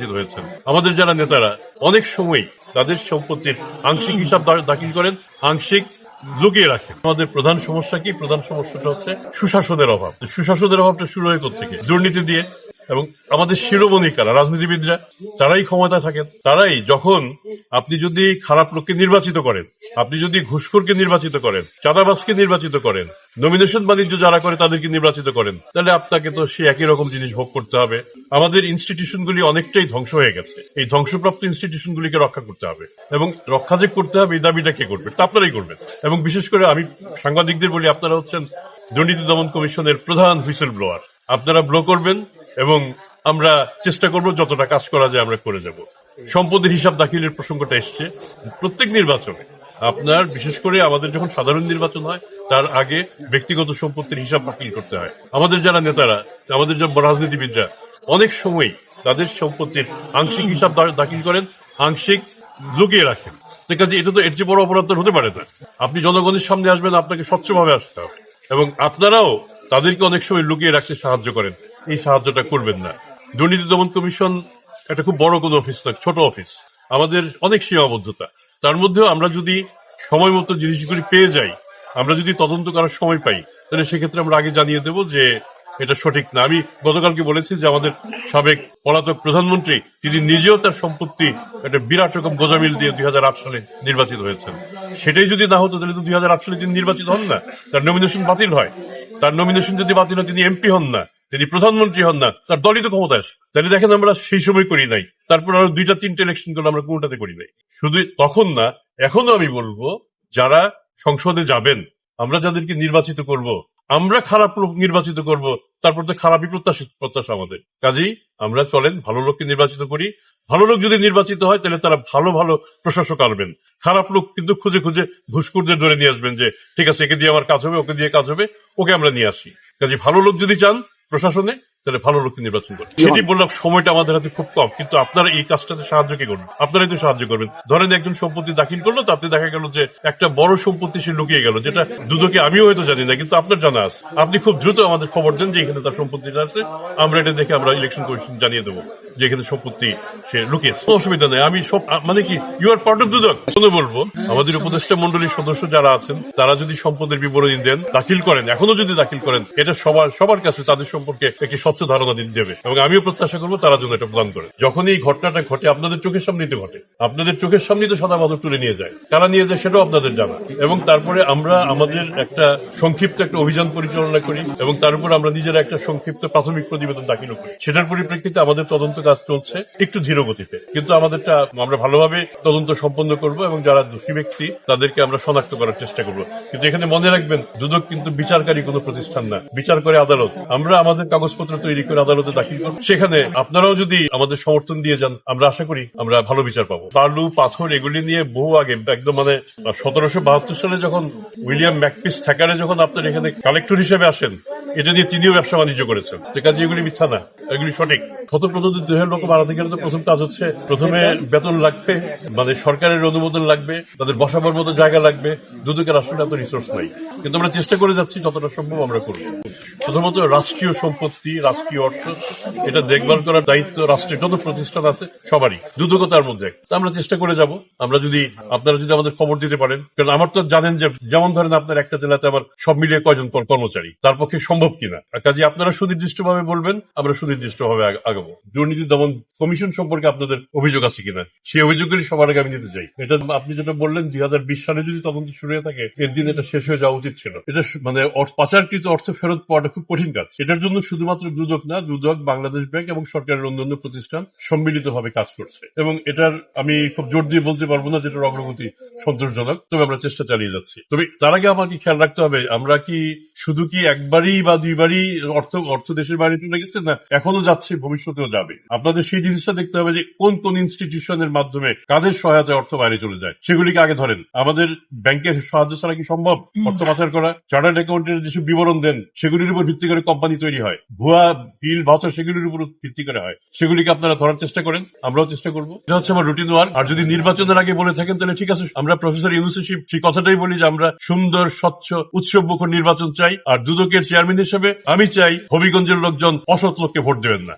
নির্বাচিত হয়েছেন। আমাদের যারা নেতারা, অনেক সময় তাদের সম্পত্তির আংশিক হিসাব দাখিল করেন, আংশিক লুকিয়ে রাখেন। আমাদের প্রধান সমস্যা কি? প্রধান সমস্যাটা হচ্ছে সুশাসনের অভাব। সুশাসনের অভাবটা শুরু হয়ে থেকে দুর্নীতি দিয়ে। এবং আমাদের শিরোমণি কারা রাজনীতিবিদরা, তারাই ক্ষমতা থাকেন। তারাই যখন আপনি যদি খারাপ লোককে নির্বাচিত করেন, আপনি যদি ঘুষখোরকে নির্বাচিত করেন চাঁদাবাসকে নির্বাচিত করেন নমিনেশন বাণিজ্য যারা করে তাদেরকে নির্বাচিত করেন, তাহলে আপনাকে তো সে একই রকম জিনিস ভোগ করতে হবে। আমাদের ইনস্টিটিউশনগুলি অনেকটাই ধ্বংস হয়ে গেছে। এই ধ্বংসপ্রাপ্ত ইনস্টিটিউশনগুলিকে রক্ষা করতে হবে। এবং রক্ষা যে করতে হবে, এই দাবিটা কে করবে? তা আপনারাই করবেন। এবং বিশেষ করে আমি সাংবাদিকদের বলি, আপনারা হচ্ছেন দুর্নীতি দমন কমিশনের প্রধান হুইসেল ব্লোয়ার আপনারা ব্লো করবেন এবং আমরা চেষ্টা করব যতটা কাজ করা যায় আমরা করে যাব সম্পদের হিসাব দাখিলের প্রসঙ্গটা এসছে। প্রত্যেক নির্বাচনে আপনার, বিশেষ করে আমাদের যখন সাধারণ নির্বাচন হয়, তার আগে ব্যক্তিগত সম্পত্তির হিসাব দাখিল করতে হয়। আমাদের যারা নেতারা, আমাদের যে রাজনীতিবিদরা, অনেক সময় তাদের সম্পত্তির আংশিক হিসাব দাখিল করেন, আংশিক লুকিয়ে রাখেন। কাজে এটা তো এর চেয়ে বড় অপরাধ হতে পারে না। আপনি জনগণের সামনে আসবেন, আপনাকে স্বচ্ছভাবে আসতে হবে। এবং আপনারাও তাদেরকে অনেক সময় লুকিয়ে রাখতে সাহায্য করেন। এই সাহায্যটা করবেন না। দুর্নীতি দমন কমিশন একটা খুব বড় কোনো অফিস না ছোট অফিস। আমাদের অনেক সীমাবদ্ধতা। তার মধ্যেও আমরা যদি সময় মতো জিনিসগুলি পেয়ে যাই, আমরা যদি তদন্ত করার সময় পাই, তাহলে সেক্ষেত্রে আমরা আগে জানিয়ে দেব যে এটা সঠিক না। আমি গতকালকে বলেছি যে আমাদের সাবেক পলাতক প্রধানমন্ত্রী, তিনি নিজেও তার সম্পত্তি একটা বিরাট রকম গোজামিল দিয়ে দুই সালে নির্বাচিত হয়েছেন। সেটাই যদি না হতো, তাহলে তো দুই সালে তিনি নির্বাচিত হন না। তার নমিনেশন বাতিল হয়। তার নমিনেশন যদি বাতিল হয়, তিনি এমপি হন না, তিনি প্রধানমন্ত্রী হন না, তার দলই তো ক্ষমতায় আসে। তাহলে দেখেন আমরা সেই সময় করি নাই। তারপর আরও দুইটা, তিনটা ইলেকশন করলে আমরা কোনটাতে করি নাই? শুধু তখন না, এখনও আমি বলব, যারা সংসদে যাবেন আমরা যাদেরকে নির্বাচিত করব, আমরা খারাপ লোক নির্বাচিত করব, তারপর তো খারাপই প্রত্যাশিত, প্রত্যাশা আমাদের। কাজেই আমরা চলেন, ভালো লোককে নির্বাচিত করি। ভালো লোক যদি নির্বাচিত হয়, তাহলে তারা ভালো ভালো প্রশাসক আনবেন। খারাপ লোক কিন্তু খুঁজে খুঁজে ঘুষখুরদের ধরে নিয়ে আসবেন যে, ঠিক আছে, একে দিয়ে আমার কাজ হবে, ওকে দিয়ে কাজ হবে, ওকে আমরা নিয়ে আসি। কাজে ভালো লোক যদি চান, প্রশাসনে তাহলে ভালো লোককে নির্বাচন করুন। সেটি বললাম সময়টা আমাদের হাতে খুব কম কিন্তু আপনারা এই কাজটাতে সাহায্য কি করবেন? আপনারাই তো সাহায্য করবেন। ধরেন একজন সম্পত্তি দাখিল করল তাতে দেখা গেল যে একটা বড় সম্পত্তি সে লুকিয়ে গেল যেটা দুদকে আমিও হয়তো জানি না কিন্তু আপনার জানা আছে। আপনি খুব দ্রুত আমাদের খবর দেন যে এখানে তার সম্পত্তিটা আছে। আমরা এটা দেখে আমরা ইলেকশন কমিশন জানিয়ে দেবো যে এখানে সম্পত্তি সে লুকিয়েছে। কোনো অসুবিধা নেই আমি সব মানে কি ইউ আর পার্ট অফ দুদক। শুনে বলব আমাদের উপদেষ্টা মন্ডলীর সদস্য যারা আছেন তারা যদি সম্পদের বিবরণী দেন দাখিল করেন এখনও যদি দাখিল করেন এটা সবার সবার কাছে তাদের সম্পর্কে একটি স্বচ্ছ ধারণা দেবে। এবং আমিও প্রত্যাশা করব তারা যেন এটা প্রদান করে। যখন এই ঘটনাটা ঘটে, আপনাদের চোখের সামনেই তো ঘটে। আপনাদের চোখের সামনেই তো সাদা মাদক তুলে নিয়ে যায়। কারা নিয়ে যায় সেটাও আপনাদের জানা। এবং তারপরে আমরা আমাদের একটা সংক্ষিপ্ত একটা অভিযান পরিচালনা করি এবং তার উপর আমরা নিজেরা একটা সংক্ষিপ্ত প্রাথমিক প্রতিবেদন দাখিল করি। সেটার পরিপ্রেক্ষিতে আমাদের তদন্ত কাজ চলছে একটু ধীর গতিতে। কিন্তু আমাদেরটা আমরা ভালোভাবে তদন্ত সম্পন্ন করব এবং যারা দোষী ব্যক্তি, তাদেরকে আমরা শনাক্ত করার চেষ্টা করব। কিন্তু এখানে মনে রাখবেন, দুদক কিন্তু বিচারকারী কোনো প্রতিষ্ঠান না। বিচার করে আদালত। আমরা আমাদের কাগজপত্র তৈরি করে আদালতে দাখিল করব সেখানে আপনারাও যদি আমাদের সমর্থন দিয়ে যান, আমরা আশা করি আমরা ভালো বিচার পাবো। বালু পাথর এগুলি নিয়ে বহু আগে, একদম মানে সতেরোশো বাহাত্তর সালে যখন উইলিয়াম ম্যাকপিস থ্যাকারে যখন আপনার এখানে কালেক্টর হিসেবে আসেন এটা দিয়ে তিনিও ব্যবসা বাণিজ্য করেছেন। সে কাজে এগুলি মিথ্যা না, এগুলি সঠিক। প্রথম প্রথম দেহের লোক বাড়াতে গেলে তো প্রথম কাজ হচ্ছে প্রথমে বেতন লাগবে মানে সরকারের অনুমোদন লাগবে, তাদের বসাবার মতো জায়গা লাগবে, দুদকের আসলে এত রিসোর্স নাই। কিন্তু আমরা চেষ্টা করে যাচ্ছি, যতটা সম্ভব আমরা করব প্রথমত রাষ্ট্রীয় সম্পত্তি, রাষ্ট্রীয় অর্থ, এটা দেখভাল করার দায়িত্ব, রাষ্ট্রের যত প্রতিষ্ঠান আছে, সবারই দুদকও তার মধ্যে আমরা চেষ্টা করে যাব। আমরা যদি, আপনারা যদি আমাদের খবর দিতে পারেন, কারণ আমার তো জানেন যে, যেমন ধরেন আপনার একটা জেলাতে আমার সব মিলিয়ে কয়জন কর্মচারী, তার পক্ষে সম্ভব কিনা? আর কাজে আপনারা সুনির্দিষ্টভাবে বলবেন, আমরা সুনির্দিষ্টভাবে আগ- আগাবো। দুর্নীতি দমন কমিশন সম্পর্কে আপনাদের অভিযোগ আছে কিনা? সেই অভিযোগগুলি সবার আগে আমি নিতে চাই। এটা আপনি যেটা বললেন, দুই হাজার বিশ সালে যদি তদন্ত শুরু হয়ে থাকে, এর দিন এটা শেষ হয়ে যাওয়া উচিত ছিল। এটা মানে পাচারকৃত অর্থ ফেরত পাওয়াটা খুব কঠিন কাজ। এটার জন্য শুধুমাত্র দুদক না, দুদক, বাংলাদেশ ব্যাংক এবং সরকারের অন্যান্য প্রতিষ্ঠান সম্মিলিতভাবে কাজ করছে। এবং এটার আমি খুব জোর দিয়ে বলতে পারব না যেটার অগ্রগতি সন্তোষজনক, তবে আমরা চেষ্টা চালিয়ে যাচ্ছি। তবে তার আগে আমাকে খেয়াল রাখতে হবে, আমরা কি শুধু কি একবারই বা দুইবারই অর্থ অর্থ দেশের বাইরে চলে গেছে না এখনও যাচ্ছে ভবিষ্যতেও যাবে। আপনাদের সেই জিনিসটা দেখতে হবে যে কোন কোন ইনস্টিটিউশনের মাধ্যমে কাদের সহায়তায় অর্থ বাইরে চলে যায় সেগুলিকে আগে ধরেন। আমাদের ব্যাংকের সাহায্য ছাড়া কি সম্ভব? অর্থ পাচার করা চার্টার্ড অ্যাকাউন্টের যেসব বিবরণ দেন সেগুলির উপর ভিত্তি করে কোম্পানি তৈরি হয়। ভুয়া বিল ভাষা সেগুলির উপর ভিত্তি করে হয়। সেগুলিকে আপনারা ধরার চেষ্টা করেন আমরাও চেষ্টা করব। এটা হচ্ছে আমার রুটিন ওয়ার্ক আর যদি নির্বাচনের আগে বলে থাকেন তাহলে ঠিক আছে আমরা প্রফেসর ইউনুসিপ সেই কথাটাই বলি যে আমরা সুন্দর স্বচ্ছ উৎসব মুখর নির্বাচন চাই। আর দুদকের চেয়ারম্যান হিসেবে আমি চাই হবিগঞ্জের লোকজন অসৎ লোককে ভোট দেবেন না।